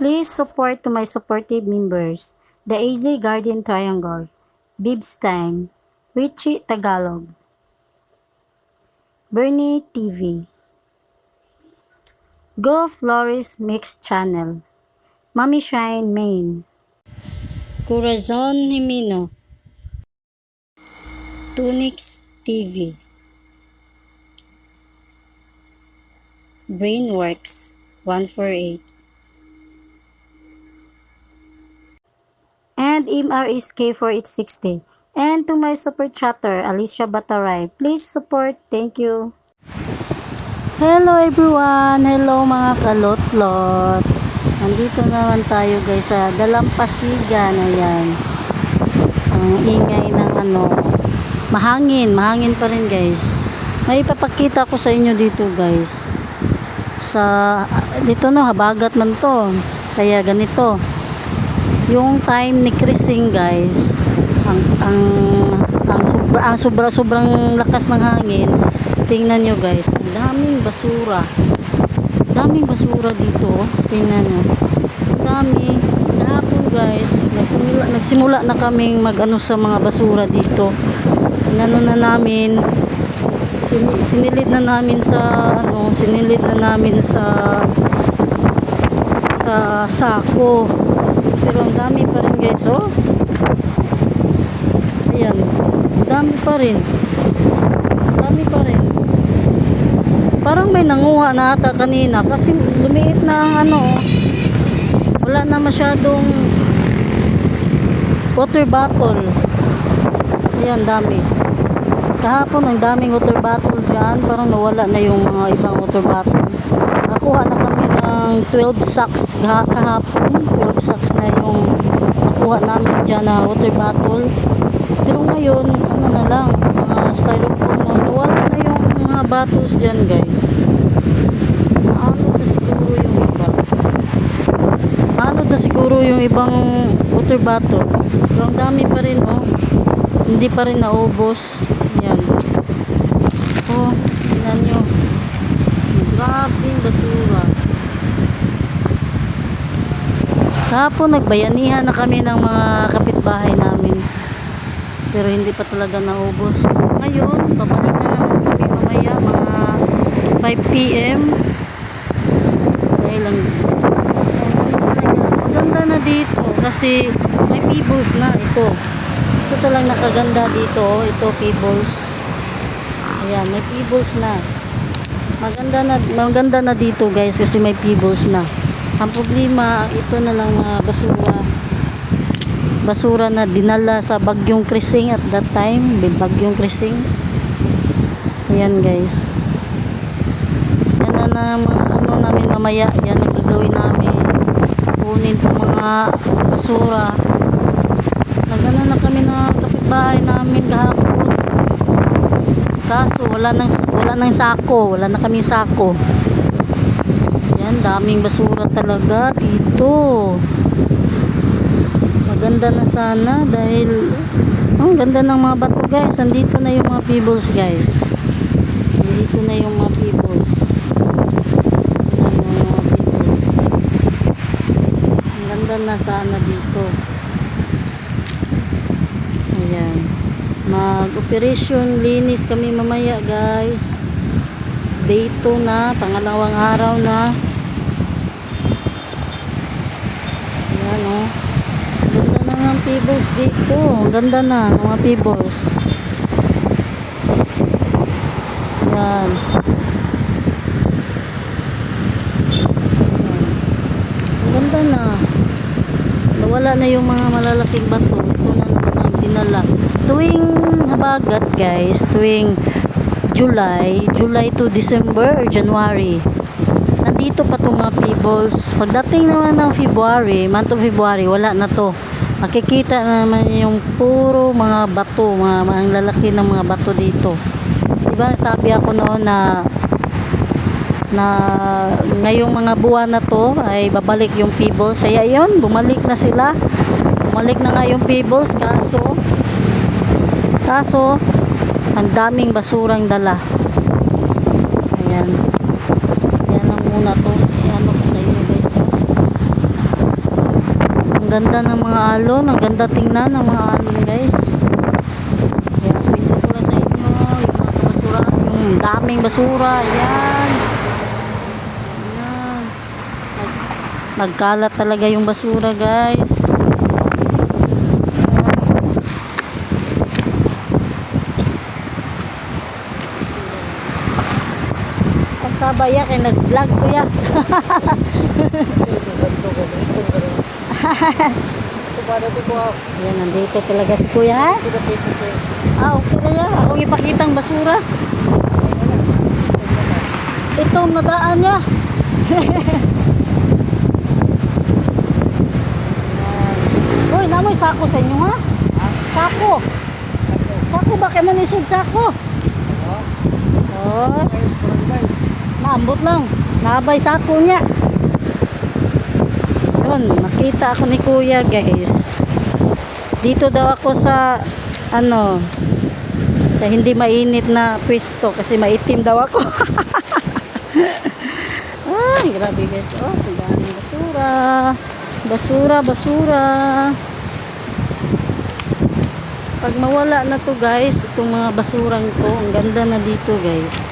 Please support to my supportive members, the AZ Guardian Triangle, Bibs Time, Richie Tagalog, Bernie TV, Go Flores Mix Channel, Mami Shine Main, Corazon Himino, Tunix TV, Brainworks 148, and MRS K4860. And to my super chatter, Alicia Bataray, please support. Thank you. Hello everyone! Hello mga kalotlot! Nandito naman tayo guys sa Dalampasigan. Ayan. Ang ingay ng ano. Mahangin. Mahangin pa rin guys. May ipapakita ko sa inyo dito guys. Sa dito no habagat man to. Kaya ganito. Yung time ni Krising guys. Ang ang ang sobra, ang sobra sobrang lakas ng hangin. Tingnan nyo guys. Daming basura. Daming basura dito. oh. Tingnan nyo. Dami. Kahapon guys. Nagsimula, nagsimula na kaming mag ano sa mga basura dito. Inano na namin. Sin- sinilid na namin sa ano. Sinilid na namin sa sa sako. Pero ang dami pa rin guys. Oh. Ayan. Dami pa rin. Dami pa rin. Parang may nanguha na ata kanina kasi lumiit na ang ano. oh. Wala na masyadong water bottle. Ayan, dami. Kahapon ang daming water bottle dyan. Parang nawala na yung mga ibang water bottle. Nakuha na kami ng 12 sacks kaha- kahapon. 12 sacks na yung nakuha namin dyan na water bottle. Pero ngayon, ano na lang, mga styrofoam na. Nawala na yung mga bottles dyan guys. Ano na siguro yung iba? Ano na siguro yung ibang water bottle? Pero ang dami pa rin oh. Hindi pa rin naubos. Yan. Oh, tingnan nyo. Grabe yung basura. Kahapon nagbayanihan na kami ng mga kapitbahay namin. Pero hindi pa talaga naubos. Ngayon, babalik na naman kami mamaya mga 5 p.m. Dahil lang maganda na dito kasi may pebbles na ito. Ito talang nakaganda dito. oh. Ito pebbles. Ayan, may pebbles na. Maganda na, maganda na dito guys kasi may pebbles na. Ang problema, ito na lang mga basura. Basura na dinala sa bagyong krising at that time. Bagyong krising. Ayan guys. Yan na na mga ano namin mamaya. Yan ang gagawin namin. Kunin itong mga basura. Nagano na kami na kapitbahay namin kahapon. Kaso wala nang wala nang sako, wala na kami sako. Yan, daming basura talaga dito. Maganda na sana dahil oh, ang ganda ng mga bato guys. Andito na yung mga pebbles guys. Andito na yung mga pebbles. Yan yung mga pebbles. Ang ganda na sana dito. Ayan. Mag-operation linis kami mamaya guys. Day 2 na, pangalawang araw na. Ayan o. Ganda na ng pebbles dito. Ganda na ng mga pebbles. Ayan. Ayan. Ganda na. Nawala na yung mga malalaking bato. Ito na naman ang dinala. Tuwing habagat guys, tuwing July, July to December or January. Nandito pa itong mga pebbles. Pagdating naman ng February, month of February, wala na to. Makikita na naman yung puro mga bato, mga, mga lalaki ng mga bato dito. Diba sabi ako noon na na ngayong mga buwan na to ay babalik yung pebbles. Kaya yun, bumalik na sila. Bumalik na nga yung pebbles kaso kaso ang daming basurang dala. Ayan. Yan ang muna to. Ayan ko sa inyo guys. oh. ganda ng mga alon. Ang ganda tingnan ng mga alon guys. Kaya kwento ko lang sa inyo. Yung mga basura. Yung daming basura. Ayan. Nag, nagkalat talaga yung basura guys. Sabaya kay nag-vlog ko ya. Yan, nandito talaga si kuya? Ah, okay na yan. Akong ipakitang basura. Ito ang nadaan niya. Uy, namoy sako sa inyo ha? Sako. Sako ba kayo manisod sako? Oh, maambot lang. Nabay sako niya. Yun, nakita ako ni kuya guys. Dito daw ako sa ano sa hindi mainit na pwesto kasi maitim daw ako. Ay, grabe guys. Oh, basura. Basura, basura. Pag mawala na to guys, itong mga basurang to, ang ganda na dito guys.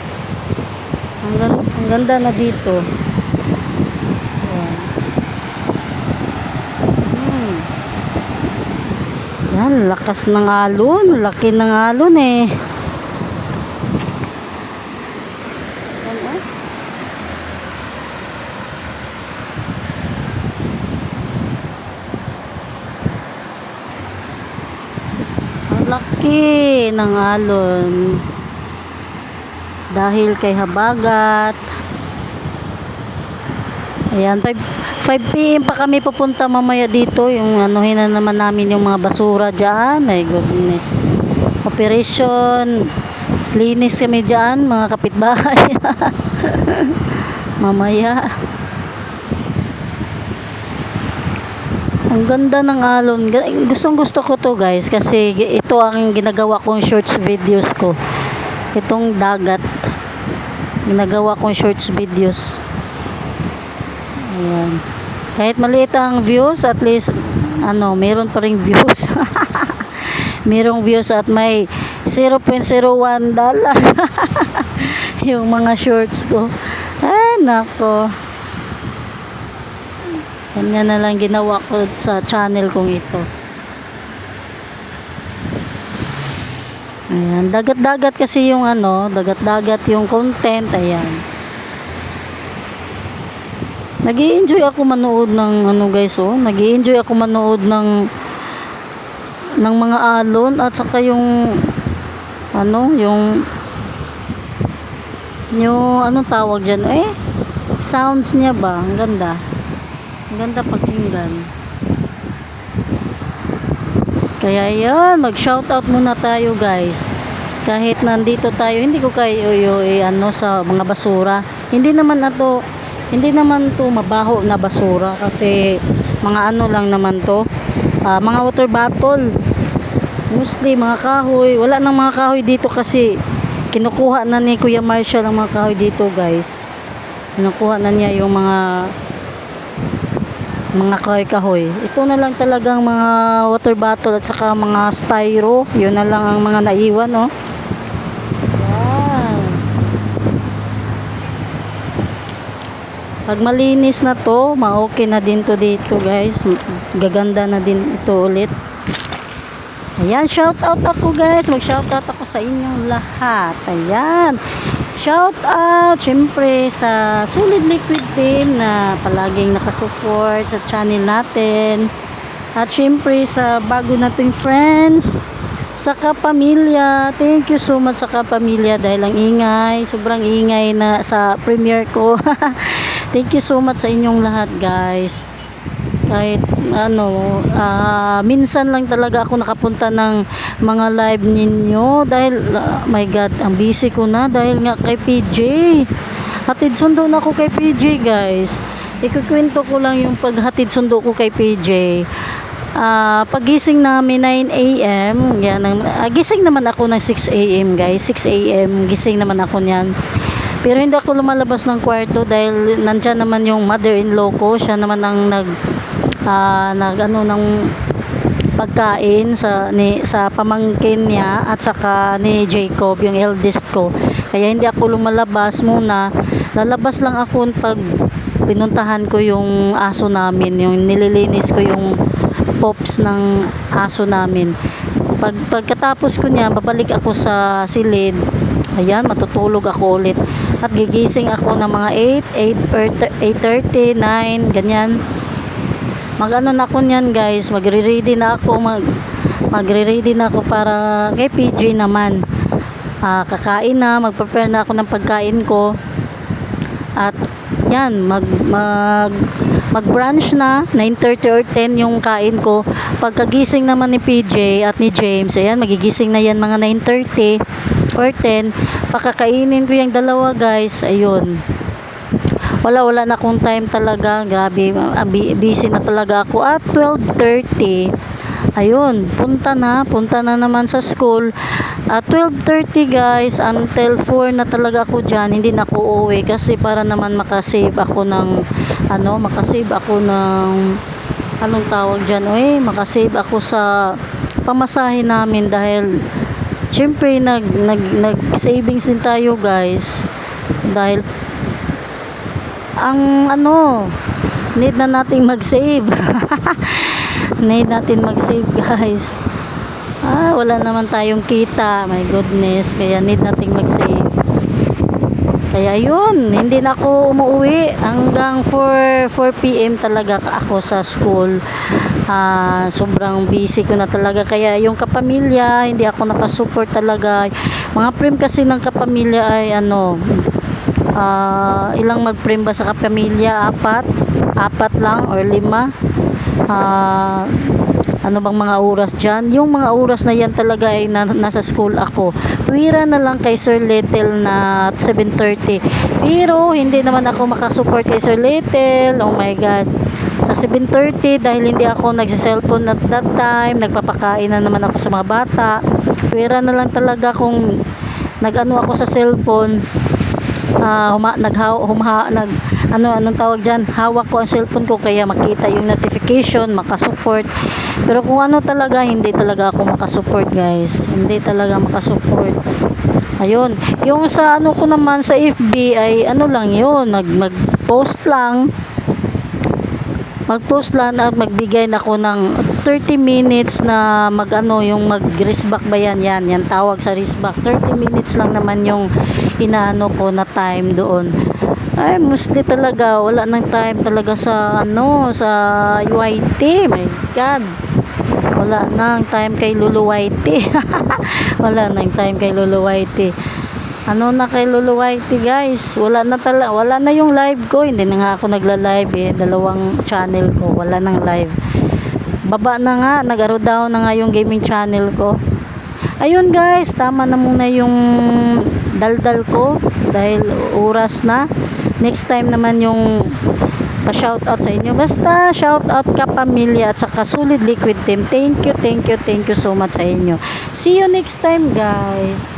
Ang, gan- ang ganda na dito. Hmm. Yan, lakas ng alon. Laki ng alon eh. Oh. Laki ng alon. Dahil kay habagat. Ayan, 5, 5 p.m. pa kami pupunta mamaya dito. Yung anuhin na naman namin yung mga basura dyan. My goodness. Operation. Linis kami dyan, mga kapitbahay. mamaya. Ang ganda ng alon. Gustong gusto ko to guys kasi ito ang ginagawa kong shorts videos ko. Itong dagat. Ginagawa kong shorts videos. Ayan. Kahit maliit ang views, at least, ano, meron pa rin views. Merong views at may 0.01 dollar. yung mga shorts ko. Ay, nako. Ganyan na lang ginawa ko sa channel kong ito. Ayan, dagat-dagat kasi yung ano, dagat-dagat yung content, ayan. nag enjoy ako manood ng ano guys oh, nag enjoy ako manood ng ng mga alon at saka yung ano, yung yung ano tawag dyan eh, sounds niya ba, ang ganda. Ang ganda pakinggan. Kaya yan, mag-shoutout muna tayo guys. Kahit nandito tayo, hindi ko kayo yo, eh, ano sa mga basura. Hindi naman ato, hindi naman to mabaho na basura kasi mga ano lang naman to. ah, mga water bottle. Mostly mga kahoy. Wala nang mga kahoy dito kasi kinukuha na ni Kuya Marshall ang mga kahoy dito guys. Kinukuha na niya yung mga mga kahoy-kahoy. Ito na lang talagang mga water bottle at saka mga styro. Yun na lang ang mga naiwan, no? Yan. Pag malinis na to, ma-okay na din to dito, guys. Gaganda na din ito ulit. Ayan, shout out ako guys. Mag-shout out ako sa inyong lahat. Ayan. Shout out syempre sa Solid Liquid Team na palaging nakasupport sa channel natin. At syempre sa bago nating friends, sa kapamilya. Thank you so much sa kapamilya dahil ang ingay, sobrang ingay na sa premiere ko. Thank you so much sa inyong lahat guys kahit ano ah, minsan lang talaga ako nakapunta ng mga live ninyo dahil ah, my god ang busy ko na dahil nga kay PJ hatid sundo na ako kay PJ guys ikukwento ko lang yung paghatid sundo ko kay PJ Ah, pagising namin 9 a.m. Yan, ang, ah, gising naman ako ng 6 a.m. guys. 6 a.m. gising naman ako niyan. Pero hindi ako lumalabas ng kwarto dahil nandyan naman yung mother-in-law ko. Siya naman ang nag ah, nag ano ng pagkain sa ni sa pamangkin niya at saka ni Jacob yung eldest ko kaya hindi ako lumalabas muna lalabas lang ako pag pinuntahan ko yung aso namin yung nililinis ko yung pops ng aso namin. Pag pagkatapos ko niya babalik ako sa silid. Ayan matutulog ako ulit. At gigising ako ng mga 8 8 8:30 9 ganyan. Mag ano na ako niyan guys. Magre-ready na ako mag magre-ready na ako para kay PJ naman. Ah, kakain na. Mag-prepare na ako ng pagkain ko at yan mag mag mag brunch na 9:30 or 10 yung kain ko. Pagkagising naman ni PJ at ni James ayan magigising na yan mga 9:30 or 10 pakakainin ko yung dalawa guys. Ayun. Wala wala na akong time talaga. Grabe bu- busy na talaga ako. At 12.30 ayun punta na punta na naman sa school. At 12.30 guys until 4 na talaga ako dyan. Hindi na ako uuwi kasi para naman makasave ako ng ano makasave ako ng anong tawag dyan? Eh makasave ako sa pamasahe namin dahil syempre nag, nag, nag savings din tayo guys. Dahil ang ano need na nating mag-save need natin mag-save guys. Ah wala naman tayong kita. My goodness. Kaya need nating mag-save. Kaya yun hindi na ako umuwi hanggang 4 4pm talaga ako sa school. Ah sobrang busy ko na talaga. Kaya yung kapamilya hindi ako nakasupport talaga. Mga prim kasi ng kapamilya ay ano ah ilang mag-frame ba sa kapamilya? Apat? Apat lang or lima? Ah, ano bang mga oras dyan? Yung mga oras na yan talaga ay na, nasa school ako. Tuwira na lang kay Sir Little na 7.30. Pero hindi naman ako makasupport kay Sir Little. Oh my God. Sa 7.30 dahil hindi ako nagsiselfone at that time, nagpapakain na naman ako sa mga bata. Tuwira na lang talaga kung nag-ano ako sa cellphone ah huma, naghaw humha nag ano anong tawag diyan hawak ko ang cellphone ko kaya makita yung notification makasupport. Pero kung ano talaga hindi talaga ako makasupport guys. Hindi talaga makasupport. Ayun. Yung sa ano ko naman sa FB ay ano lang yun mag mag post lang mag-post lang at magbigay na ako ng 30 minutes na mag-ano yung mag-wristback ba yan? Yan yan tawag sa wristback. 30 minutes lang naman yung inaano ko na time doon. Ay mostly talaga wala nang time talaga sa ano sa UIT my god. Wala nang time kay Lulu Whitey wala nang time kay Lulu Whitey ano na kay Lulu Whitey guys wala na tala wala na yung live ko hindi na nga ako nagla-live eh dalawang channel ko wala nang live baba na nga nag-aro down na nga yung gaming channel ko ayun guys tama na muna yung daldal ko dahil oras na next time naman yung pa-shoutout sa inyo. Basta shoutout ka pamilya at saka solid liquid team. Thank you, thank you, thank you so much sa inyo. See you next time guys.